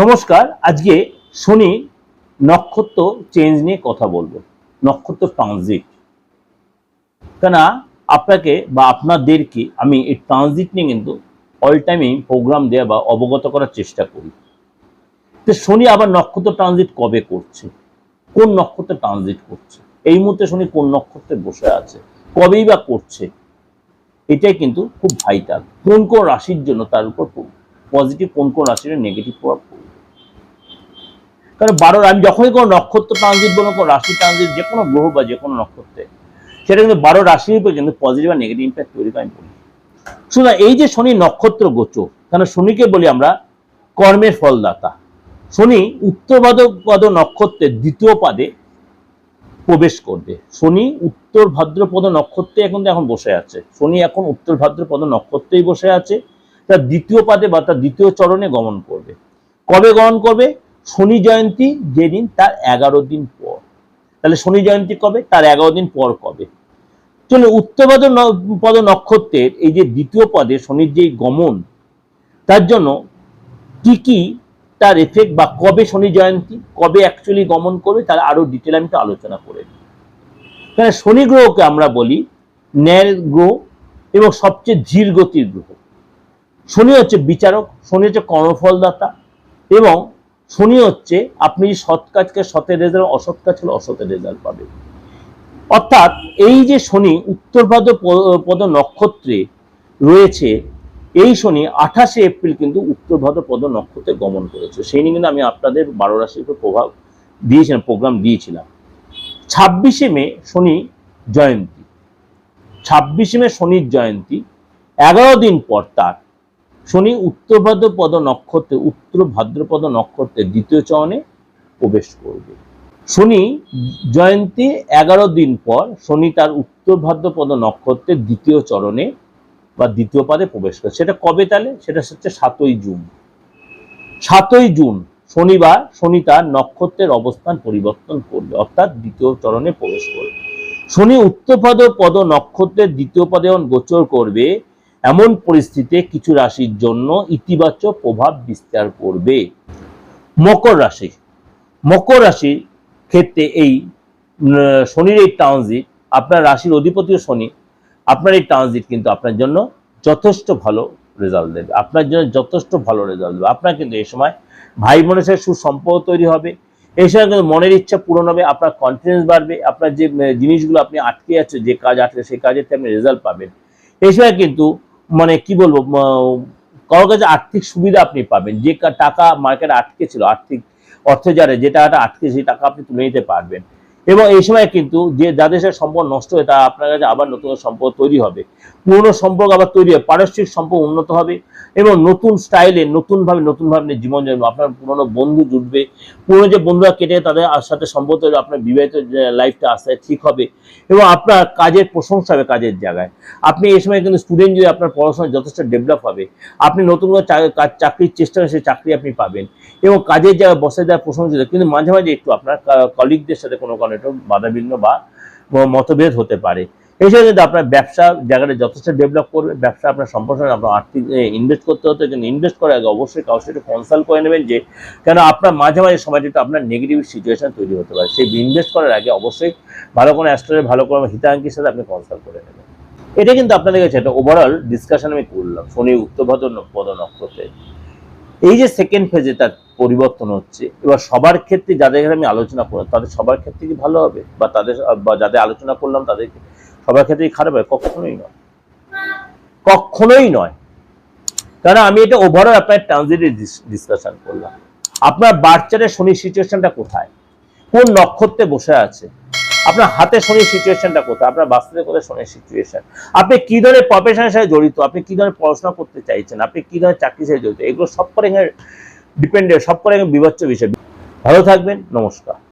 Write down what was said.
নমস্কার, আজকে শনি নক্ষত্র চেঞ্জ নিয়ে কথা বলব, নক্ষত্র ট্রানজিট কেন আপনাকে বা আপনাদেরকে আমি এই ট্রানজিট নিয়ে কিন্তু অল টাইমই প্রোগ্রাম দেওয়া বা অবগত করার চেষ্টা করি। তো শনি আবার নক্ষত্র ট্রানজিট কবে করছে? কোন নক্ষত্রে ট্রানজিট করছে? এই মুহূর্তে শনি কোন নক্ষত্রে বসে আছে? কবেই বা করছে? এটাই কিন্তু খুব ভাইটাল কোন কোন রাশির জন্য তার উপর পজিটিভ কোন কোন রাশির নেগেটিভ প্রভাব পড়বে? কারণ বারো আমি যখনই কোনো নক্ষত্র ট্রানজিট বলুন কোনো রাশি ট্রানজিট যে কোনো গ্রহ বা যে কোনো নক্ষত্রে, সেটা কিন্তু বারো রাশির উপর কিন্তু পজিটিভ আর নেগেটিভ ইম্প্যাক্ট তৈরি করে আমি বলি। এই যে শনি নক্ষত্র গোচর কারণ শনিকে বলি আমরা কর্মের ফলদাতা। শনি উত্তর ভাদ্রপদ নক্ষত্রের দ্বিতীয় পাদে প্রবেশ করবে। শনি উত্তর ভাদ্রপদ নক্ষত্রে এখন এখন বসে আছে। শনি এখন উত্তর ভাদ্রপদ নক্ষত্রেই বসে আছে। তার দ্বিতীয় পাদে বা তার দ্বিতীয় চরণে গমন করবে। কবে গমন করবে? শনি জয়ন্তী যেদিন, তার এগারো দিন পর। তাহলে শনি জয়ন্তী কবে? তার এগারো দিন পর কবে? চলো উত্তরপদ পদ নক্ষত্রের এই যে দ্বিতীয় পদে শনির যে গমন, তার জন্য কি কি তার এফেক্ট বা কবে শনি জয়ন্তী, কবে অ্যাকচুয়ালি গমন করবে, তার আরও ডিটেল আমি একটু আলোচনা করে। কারণ শনি গ্রহকে আমরা বলি ন্যায়ের গ্রহ এবং সবচেয়ে ধীর গতির গ্রহ। শনি হচ্ছে বিচারক, শনি হচ্ছে কর্মফলদাতা এবং শনি হচ্ছে, আপনি সৎ কাজকে সতের রেজাল্ট, অসৎ কাজ হলে অসতের রেজাল্ট পাবেন। অর্থাৎ এই যে শনি উত্তরভাদ্র পদ নক্ষত্রে রয়েছে, এই শনি আঠাশে এপ্রিল কিন্তু উত্তরভাদ্র পদ নক্ষত্রে গমন করেছে। সেই নিয়ে কিন্তু আমি আপনাদের বারো রাশির উপর প্রভাব দিয়েছিলাম, প্রোগ্রাম দিয়েছিলাম। ছাব্বিশে মে শনি জয়ন্তী। ছাব্বিশে মে শনির জয়ন্তী। এগারো দিন পর তার। শনি উত্তর ভাদ্রপদ নক্ষত্রে উত্তর ভাদ্রপদ নক্ষত্রের দ্বিতীয় চরণে প্রবেশ করবে। শনি জয়ন্তী এগারো দিন পর শনি তার উত্তর ভাদ্রপদ নক্ষত্রের দ্বিতীয় চরণে বা দ্বিতীয় পাদে প্রবেশ করে সেটা কবে তাহলে? সেটা হচ্ছে সাতই জুন। সাতই জুন, শনিবার শনি তার নক্ষত্রের অবস্থান পরিবর্তন করবে, অর্থাৎ দ্বিতীয় চরণে প্রবেশ করবে। শনি উত্তরপদ পদ নক্ষত্রের দ্বিতীয় পদে গোচর করবে এমন পরিস্থিতিতে কিছু রাশির জন্য ইতিবাচক প্রভাব বিস্তার করবে। মকর রাশি। মকর রাশির ক্ষেত্রে এই শনির এই ট্রানজিট আপনার রাশির অধিপতিও শনি, আপনার এই ট্রানজিট কিন্তু আপনার জন্য যথেষ্ট ভালো রেজাল্ট দেবে। আপনার জন্য যথেষ্ট ভালো রেজাল্ট দেবে। আপনার কিন্তু এই সময় ভাই বোনের সাথে সুসম্পর্ক তৈরি হবে। এই সময় কিন্তু মনের ইচ্ছা পূরণ হবে, আপনার কনফিডেন্স বাড়বে, আপনার যে জিনিসগুলো আপনি আটকে আছে যে কাজ আটকে, সেই কাজের আপনি রেজাল্ট পাবেন। এই সময় কিন্তু মানে কি বলব কারোর কাছে আর্থিক সুবিধা আপনি পাবেন। যে টাকা মার্কেট আটকে ছিল, আর্থিক অর্থজারে যে টাকাটা আটকে সেই টাকা আপনি তুলে নিতে পারবেন। এবং এই সময় কিন্তু যে যাদের সাথে সম্পর্ক নষ্ট হয়, তা আপনার কাছে আবার নতুন সম্পর্ক তৈরি হবে। পুরনো সম্পর্ক আবার তৈরি হবে, পারস্পরিক সম্পর্ক উন্নত হবে এবং নতুন স্টাইলে, নতুনভাবে নতুনভাবে জীবন যাপন আপনার পুরনো বন্ধু জুটবে। পুরনো যে বন্ধুরা কেটে তাদের সাথে সম্পর্ক তৈরি, আপনার বিবাহিত লাইফটা আস্তে আস্তে ঠিক হবে এবং আপনার কাজের প্রশংসা হবে কাজের জায়গায়। আপনি এই সময় কিন্তু স্টুডেন্ট যদি আপনার পড়াশোনা যথেষ্ট ডেভেলপ হবে, আপনি নতুন কোনো চাকরির চেষ্টা করে সেই চাকরি আপনি পাবেন এবং কাজের জায়গায় বসে দেওয়ার প্রশংসা কিন্তু মাঝে মাঝে একটু আপনার কলিগদের সাথে কোনো কারণে একটু বাধাবিঘ্ন বা মতভেদ হতে পারে। সময় কিন্তু আপনার ব্যবসা জায়গাটা যথেষ্ট ডেভেলপ করবে, ব্যবসা আপনার সম্প্রসারণ, আপনার আর্থিক ইনভেস্ট করতে হতে কিন্তু ইনভেস্ট করার আগে অবশ্যই কারোর সাথে কনসাল্ট করে নেবেন যে, কেন আপনার মাঝে মাঝে সময়টা একটু আপনার নেগেটিভ সিচুয়েশন তৈরি হতে পারে। সেই ইনভেস্ট করার আগে অবশ্যই ভালো কোনো অ্যাস্ট্রোলজি ভালো কোনো হিতাঙ্কির সাথে আপনি কনসাল্ট করে নেবেন। এটা কিন্তু আপনাদের কাছে একটা ওভারঅল ডিসকাশন আমি করলাম। শনি উত্তরভাদ পদ নক্ষত্রে। এই যে সেকেন্ড ফেজে তার পরিবর্তন হচ্ছে, এবার সবার ক্ষেত্রে যাদের আমি আলোচনা করলাম, তাদের সবার ক্ষেত্রে কি ভালো হবে? বা তাদের, বা যাদের আলোচনা করলাম, তাদের সবার ক্ষেত্রেই খারাপ হবে? কখনোই নয়। কখনোই নয়। কারণ আমি এটা ওভারঅল আপনার ট্রানজিটের ডিসকাশন করলাম। আপনার বাচ্চাদের শনির সিচুয়েশনটা কোথায়? কোন নক্ষত্রে বসে আছে? আপনার হাতে শনির সিচুয়েশনটা কোথায়? আপনার বাস্তবে কোথায় শনির সিচুয়েশন আপনি কি ধরনের প্রফেশনের সাথে জড়িত? আপনি কি ধরনের পড়াশোনা করতে চাইছেন? আপনি কি ধরনের চাকরির সাথে জড়িত? এগুলো সব করে ডিপেন্ডেন্ট সব করে বিভচ্ছ বিষয়। ভালো থাকবেন, নমস্কার।